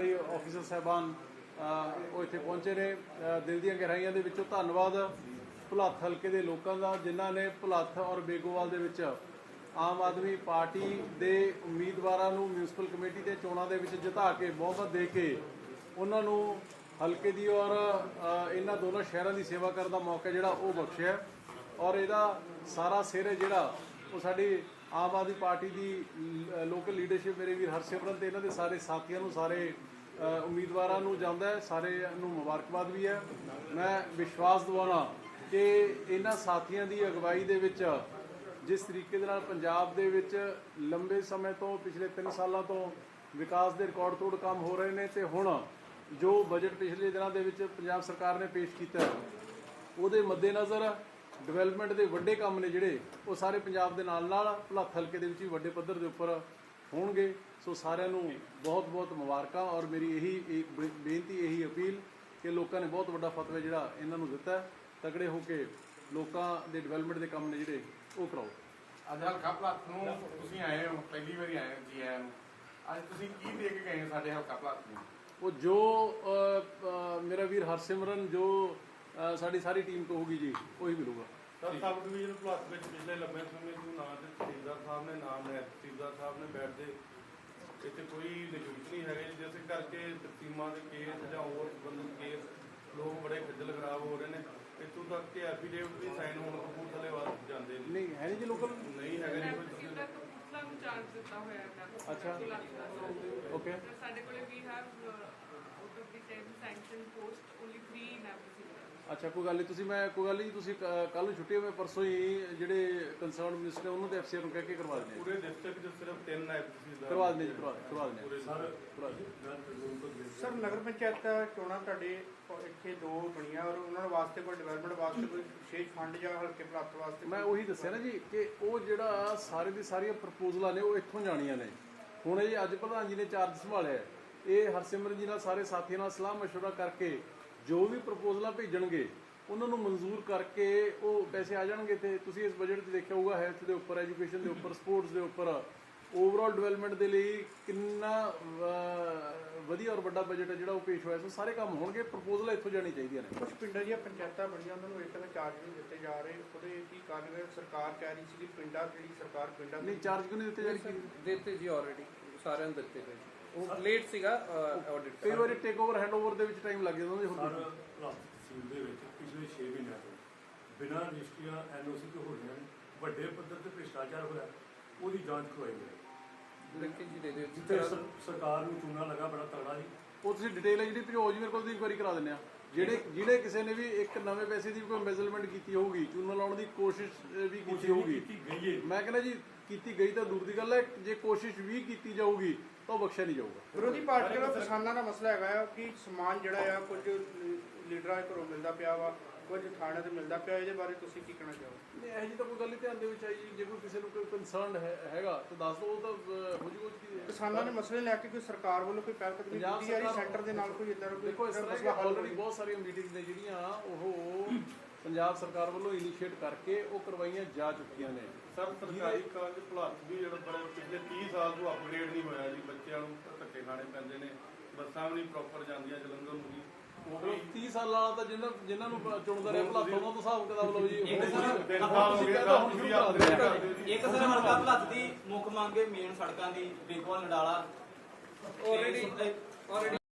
ਕਈ ਆਫੀਸਰ ਸਾਹਿਬਾਨ ਉਹ ਇੱਥੇ ਪਹੁੰਚੇ ਨੇ। ਦਿਲ ਦੀਆਂ ਗਹਿਰਾਈਆਂ ਦੇ ਵਿੱਚੋਂ ਧੰਨਵਾਦ। ਭੁਲੱਥ ਹਲਕੇ ਦੇ ਲੋਕਾਂ ਦਾ, ਜਿਨ੍ਹਾਂ ਨੇ ਭੁਲੱਥ ਔਰ ਬੇਗੋਵਾਲ ਦੇ ਵਿੱਚ ਆਮ ਆਦਮੀ ਪਾਰਟੀ ਦੇ ਉਮੀਦਵਾਰਾਂ ਨੂੰ ਮਿਊਨਿਸਪਲ ਕਮੇਟੀ ਦੇ ਚੋਣਾਂ ਦੇ ਵਿੱਚ ਜਿਤਾ ਕੇ, ਬਹੁਮਤ ਦੇ ਕੇ, ਉਹਨਾਂ ਨੂੰ ਹਲਕੇ ਦੀ ਔਰ ਇਹਨਾਂ ਦੋਨਾਂ ਸ਼ਹਿਰਾਂ ਦੀ ਸੇਵਾ ਕਰਨ ਦਾ ਮੌਕਾ ਜਿਹੜਾ ਉਹ ਬਖਸ਼ਿਆ। ਔਰ ਇਹਦਾ ਸਾਰਾ ਸਿਰ ਜਿਹੜਾ, ਉਹ ਸਾਡੀ ਆਮ ਆਦਮੀ ਪਾਰਟੀ ਦੀ ਲੋਕਲ ਲੀਡਰਸ਼ਿਪ ਮੇਰੇ ਵੀਰ ਹਰਸਿਮਰਨ ਤੇ ਇਹਨਾਂ ਦੇ ਸਾਰੇ ਸਾਥੀਆਂ ਨੂੰ, ਸਾਰੇ ਉਮੀਦਵਾਰਾਂ ਨੂੰ ਜਾਂਦਾ ਹੈ ਸਾਰੇ ਨੂੰ ਮੁਬਾਰਕਬਾਦ ਵੀ ਹੈ। ਮੈਂ ਵਿਸ਼ਵਾਸ ਦਿਵਾਉਣਾ ਕਿ ਇਹਨਾਂ ਸਾਥੀਆਂ ਦੀ ਅਗਵਾਈ ਦੇ ਵਿੱਚ, ਜਿਸ ਤਰੀਕੇ ਦੇ ਨਾਲ ਪੰਜਾਬ ਦੇ ਵਿੱਚ ਲੰਬੇ ਸਮੇਂ ਤੋਂ, ਪਿਛਲੇ 3 ਸਾਲਾਂ ਤੋਂ ਵਿਕਾਸ ਦੇ ਰਿਕਾਰਡ ਤੋੜ ਕੰਮ ਹੋ ਰਹੇ ਨੇ ਤੇ ਹੁਣ ਜੋ ਬਜਟ ਪਿਛਲੇ ਦਿਨਾਂ ਦੇ ਵਿੱਚ ਪੰਜਾਬ ਸਰਕਾਰ ਨੇ ਪੇਸ਼ ਕੀਤਾ ਉਹਦੇ ਮੱਦੇਨਜ਼ਰ ਡਿਵੈਲਪਮੈਂਟ ਦੇ ਵੱਡੇ ਕੰਮ ਨੇ ਜਿਹੜੇ ਉਹ ਸਾਰੇ ਪੰਜਾਬ ਦੇ ਨਾਲ ਨਾਲ ਭੁਲੱਥ ਹਲਕੇ ਦੇ ਵਿੱਚ ਵੀ ਵੱਡੇ ਪੱਧਰ ਦੇ ਉੱਪਰ ਹੋਣਗੇ। ਸੋ ਸਾਰਿਆਂ ਨੂੰ ਬਹੁਤ ਬਹੁਤ ਮੁਬਾਰਕਾਂ ਔਰ ਮੇਰੀ ਇਹੀ ਬੇਨਤੀ ਇਹੀ ਅਪੀਲ ਕਿ ਲੋਕਾਂ ਨੇ ਬਹੁਤ ਵੱਡਾ ਫਤਵਾ ਜਿਹੜਾ ਇਹਨਾਂ ਨੂੰ ਦਿੱਤਾ ਤਕੜੇ ਹੋ ਕੇ ਲੋਕਾਂ ਦੇ ਡਿਵੈਲਪਮੈਂਟ ਦੇ ਕੰਮ ਨੇ ਜਿਹੜੇ ਉਹ ਕਰਾਓ। ਅੱਜ ਹਲਕਾ ਪਲਾਟ ਨੂੰ ਤੁਸੀਂ ਆਏ ਹੋ ਪਹਿਲੀ ਵਾਰੀ ਆਏ ਹੋ ਜੀ ਆਇਆਂ ਨੂੰ। ਅੱਜ ਤੁਸੀਂ ਕੀ ਦੇ ਕੇ ਗਏ ਸਾਡੇ ਹਲਕਾ ਪਲਾਟ ਨੂੰ? ਉਹ ਜੋ ਮੇਰਾ ਵੀਰ ਹਰਸਿਮਰਨ ਜੋ ਅ, ਸਾਡੀ ਸਾਰੀ ਟੀਮ ਕਹੂਗੀ ਜੀ ਉਹੀ ਮਿਲੂਗਾ। ਸਰ ਸਬ ਡਿਵੀਜ਼ਨ ਪਲਾਸ ਵਿੱਚ ਪਿਛਲੇ ਲੰਬੇ ਸਮੇਂ ਤੋਂ ਨਾਂ ਤੇ ਤਹਿਸੀਲਦਾਰ ਸਾਹਿਬ ਨੇ ਨਾਮ ਨੇ ਤਹਿਸੀਲਦਾਰ ਸਾਹਿਬ ਨੇ ਬੈਠਦੇ ਇੱਥੇ ਕੋਈ ਨਿਯੁਕਤ ਨਹੀਂ ਹੈਗੇ। ਜਿਸ ਕਰਕੇ ਤਕਸੀਮਾਂ ਦੇ ਕੇਸ ਜਾਂ ਹੋਰ ਸੰਬੰਧਿਤ ਕੇਸ ਲੋਕ ਬੜੇ ਖੱਜਲ ਖਰਾਬ ਹੋ ਰਹੇ ਨੇ। ਇੱਥੋਂ ਤੱਕ ਕਿ ਐਫੀਡੇਵਿਟ ਵੀ ਸਾਈਨ ਹੋਣ ਕਪੂਰਥਲੇ ਵੱਲ ਜਾਂਦੇ ਨੇ। ਨਹੀਂ ਹੈ ਨਹੀਂ ਜੀ ਲੋਕਲ ਨਹੀਂ ਹੈਗੇ ਜੀ ਕੋਈ ਸਿੱਧਾ ਕਪੂਰਥਲਾ ਨੂੰ ਚਾਰਜ ਦਿੱਤਾ ਹੋਇਆ ਹੈ। ਅੱਛਾ। ਓਕੇ ਸਾਡੇ ਕੋਲੇ ਵੀ have of the 10 sanction post only 3 in everything ਅੱਛਾ ਕੋਈ ਗੱਲ ਨਹੀਂ ਤੁਸੀਂ ਮੈਂ ਕੋਈ ਗੱਲ ਨਹੀਂ ਤੁਸੀਂ ਕੱਲ ਨੂੰ ਛੁੱਟੀ ਹੋਵੇ ਪਰਸੋਂ ਹੀ ਜਿਹੜੇ ਕੰਸਰਨ ਮਿਨਿਸਟਰ ਉਹਨਾਂ ਦੇ ਅਫਸਰ ਨੂੰ ਕਹਿ ਕੇ ਕਰਵਾ ਦਿੰਦੇ ਪੂਰੇ ਡਿਸਟ੍ਰਿਕਟ 'ਚ ਸਿਰਫ ਤਿੰਨ ਨਾਇਬ ਤਹਿਸੀਲਦਾਰ ਕਰਵਾ ਦਿੰਦੇ ਜੀ ਕਰਵਾ ਕਰਵਾ ਦਿੰਦੇ ਪੂਰੇ ਸਰ ਕਰਵਾ ਦਿੰਦੇ ਸਰ ਨਗਰ ਪੰਚਾਇਤ ਚੋਣਾਂ ਤੁਹਾਡੇ ਇੱਥੇ ਦੋ ਬਣੀਆਂ ਔਰ ਉਹਨਾਂ ਦੇ ਵਾਸਤੇ ਕੋਈ ਡਿਵੈਲਪਮੈਂਟ ਵਾਸਤੇ ਕੋਈ ਵਿਸ਼ੇਸ਼ ਫੰਡ ਜਾਂ ਹਲਕੇ ਪ੍ਰਾਪਤ ਵਾਸਤੇ ਮੈਂ ਉਹੀ ਦੱਸਿਆ ਨਾ ਜੀ ਕਿ ਉਹ ਜਿਹੜਾ ਸਾਰੇ ਦੀ ਸਾਰੀਆਂ ਪ੍ਰਪੋਜ਼ਲਾਂ ਨੇ ਉਹ ਇੱਥੋਂ ਜਾਣੀਆਂ ਨੇ ਹੁਣ ਇਹ ਅੱਜ ਪ੍ਰਧਾਨ ਜੀ ਨੇ ਚਾਰਜ ਸੰਭਾਲਿਆ ਹੈ। ਇਹ ਹਰਸਿਮਰਨ ਜੀ ਨਾਲ ਸਾਰੇ ਸਾਥੀਆਂ ਨਾਲ ਸਲਾਹ مشورہ ਕਰਕੇ ਜੋ ਵੀ ਪ੍ਰਪੋਜ਼ਲਾਂ ਭੇਜਣਗੇ ਉਹਨਾਂ ਨੂੰ ਮਨਜ਼ੂਰ ਕਰਕੇ ਉਹ ਪੈਸੇ ਆ ਜਾਣਗੇ ਤੇ ਤੁਸੀਂ ਇਸ ਬਜਟ 'ਚ ਦੇਖਿਆ ਹੋਊਗਾ ਹੈਲਥ ਦੇ ਉੱਪਰ ਐਜੂਕੇਸ਼ਨ ਦੇ ਉੱਪਰ ਸਪੋਰਟਸ ਦੇ ਉੱਪਰ ਓਵਰਆਲ ਡਿਵੈਲਪਮੈਂਟ ਦੇ ਲਈ ਕਿੰਨਾ ਵਧੀਆ ਔਰ ਵੱਡਾ ਬਜਟ ਹੈ ਜਿਹੜਾ ਉਹ ਪੇਸ਼ ਹੋਇਆ ਸੋ ਸਾਰੇ ਕੰਮ ਹੋਣਗੇ ਪ੍ਰਪੋਜ਼ਲਾਂ ਇੱਥੋਂ ਜਾਣੀ ਚਾਹੀਦੀਆਂ ਨੇ। ਕੁਝ ਪਿੰਡਾਂ ਦੀਆਂ ਪੰਚਾਇਤਾਂ ਬਣੀਆਂ ਉਹਨਾਂ ਨੂੰ ਇੱਕ ਤੱਕ ਚਾਰਜ ਨਹੀਂ ਦਿੱਤੇ ਜਾ ਰਹੇ। ਉਹਦੇ ਕੀ ਕਾਰਨ ਹੈ? ਸਰਕਾਰ ਕਹਿ ਰਹੀ ਸੀ ਕਿ ਪਿੰਡਾਂ ਜਿਹੜੀ ਸਰਕਾਰ ਪਿੰਡਾਂ ਨਹੀਂ ਚਾਰਜ ਕਿਉਂ ਨਹੀਂ ਦਿੱਤੇ ਜਾਰੀ ਕੀ ਦਿੱਤੇ ਜੀ ਆਲਰੇਡੀ ਸਾਰਿਆਂ ਨੂੰ ਦਿੱਤੇ ਹੋਏ ਜੀ। ਉਹ ਲੇਟ ਸੀਗਾ ਆਡਿਟ ਕਈ ਵਾਰੀ ਟੇਕ ਓਵਰ ਹੈਂਡ ਓਵਰ ਦੇ ਵਿੱਚ ਟਾਈਮ ਲੱਗ ਜਾਂਦਾ ਜੀ ਹੋਰ ਸਰ ਪਲਾਸਟਿਕ ਦੇ ਵਿੱਚ ਪਿਛਲੇ 6 ਮਹੀਨਿਆਂ ਤੋਂ। ਬਿਨਾਂ ਰਜਿਸਟਰੀਆਂ ਐਨਓਸੀ ਤੋਂ ਹੋਈਆਂ ਨੇ ਵੱਡੇ ਪੱਧਰ ਤੇ ਭ੍ਰਿਸ਼ਟਾਚਾਰ ਹੋਇਆ ਉਹਦੀ ਜਾਂਚ ਕਰਵਾਈ ਗਈ। ਕੇ ਜੀ ਦੇ ਦਿਓ ਜਿੱਥੇ ਸਰ- ਸਰਕਾਰ ਨੂੰ ਚੂਨਾ ਲੱਗਾ ਬੜਾ ਤਗੜਾ ਜੀ ਉਹ ਤੁਸੀਂ ਡਿਟੇਲ ਹੈ ਜਿਹੜੀ ਭਿਜੋ ਜੀ ਮੇਰੇ ਕੋਲ ਦੀ ਇਨਕੁਆਇਰੀ ਕਰਾ ਦਿੰਦੇ ਆ ਜਿਹੜੇ ਜਿਹੜੇ ਕਿਸੇ ਨੇ ਵੀ ਇੱਕ ਨਵੇਂ ਪੈਸੇ ਦੀ ਕੋਈ ਐਮਬੈਸਲਮੈਂਟ ਕੀਤੀ ਹੋਊਗੀ ਚੂਨਾ ਲਾਉਣ ਦੀ ਕੋਸ਼ਿਸ਼ ਵੀ ਕੀਤੀ ਹੋਊਗੀ। ਹੈ। ਮੈਂ ਕਹਿੰਦਾ ਜੀ ਕੀਤੀ ਗਈ ਤਾਂ ਦੂਰ ਦੀ ਗੱਲ ਹੈ ਜੇ ਕੋਸ਼ਿਸ਼ ਵੀ ਕੀਤੀ ਜਾਊਗੀ ਤਾਂ ਬਖਸ਼ਿਆ ਨਹੀਂ ਜਾਊਗਾ। ਵਿਰੋਧੀ ਪਾਰਟੀਆਂ ਦਾ ਕਿਸਾਨਾਂ ਦਾ ਮਸਲਾ ਹੈਗਾ ਕਿ ਸਮਾਨ ਜਿਹੜਾ ਆ ਕੁਝ ਲੀਡਰਾਂ ਘਰੋਂ ਮਿਲਦਾ ਪਿਆ ਵਾ ਕੁਝ ਥਾਣੇ ਤੇ ਮਿਲਦਾ ਪਿਆ ਇਹਦੇ ਬਾਰੇ ਤੁਸੀਂ ਕੀ ਕਹਿਣਾ ਚਾਹੋਗੇ? ਨਹੀਂ ਇਹ ਜੀ ਤਾਂ ਕੋਈ ਗੱਲ ਨਹੀਂ ਧਿਆਨ ਦੇ ਵਿੱਚ ਆਈ ਜੀ ਜੇ ਕੋਈ ਕਿਸੇ ਨੂੰ ਕੋਈ ਕੰਸਰਨ ਹੈਗਾ ਤਾਂ ਦੱਸ ਦਿਓ ਉਹ ਤਾਂ ਹੋ ਕੀ ਕਿਸਾਨਾਂ ਦੇ ਮਸਲੇ ਲੈ ਕੇ ਕੋਈ ਸਰਕਾਰ ਵੱਲੋਂ ਕੋਈ ਪਹਿਲ ਕਦਮੀ ਕੀਤੀ ਜਾ ਰਹੀ ਸੈਂਟਰ ਦੇ ਨਾਲ ਕੋਈ ਇਦਾਂ ਦੇਖੋ ਇਸ ਤਰ੍ਹਾਂ ਆਲਰੇਡੀ ਬਹੁਤ ਸਾਰੀਆਂ ਮੀਟਿੰਗਸ ਨੇ ਜਿਹੜੀਆਂ ਉਹ ਪੰਜਾਬ ਸਰਕਾਰ ਵੱਲੋਂ ਇਨੀਸ਼ੀਏਟ ਕਰਕੇ ਉਹ ਕਰਵਾਈਆਂ ਜਾ ਚੁੱਕੀਆਂ ਨੇ। ਸਰ ਸਰਕਾਰੀ ਕਾਲਜ ਪਲਾਸ ਵੀ ਜਿਹੜਾ ਬੜੇ ਪਿਛਲੇ 30 ਸਾਲ ਤੋਂ ਅਪਗ੍ਰੇਡ ਨਹੀਂ ਹੋਇਆ ਜੀ। ਬੱਚਿਆਂ ਨੂੰ ਧੱਕੇ ਖਾਣੇ ਪੈਂਦੇ ਨੇ ਬੱਸਾਂ ਵੀ ਨਹੀਂ ਪ੍ਰੋਪਰ ਜਾਂਦੀਆਂ ਜਲੰਧਰ ਨੂੰ ਜੀ ਉਹ ਉਹ ਵੀ 30 ਸਾਲਾਂ ਵਾਲਾ ਤਾਂ ਜਿਨ੍ਹਾਂ ਜਿਨ੍ਹਾਂ ਨੂੰ ਚੁਣਦਾ ਰਿਹਾ ਭਲਾ ਉਹਨਾਂ ਤੋਂ ਹਿਸਾਬ ਕਿਤਾਬ ਲਓ ਜੀ। ਇੱਕ ਸ਼ੁਰੂ। ਇੱਕ ਹਲਕਾ ਭਲੱਤ ਦੀ ਮੁੱਖ ਮੰਗ ਹੈ ਮੇਨ ਸੜਕਾਂ ਦੀ ਬੇਗੋਲ ਨਡਾਲਾ। Already already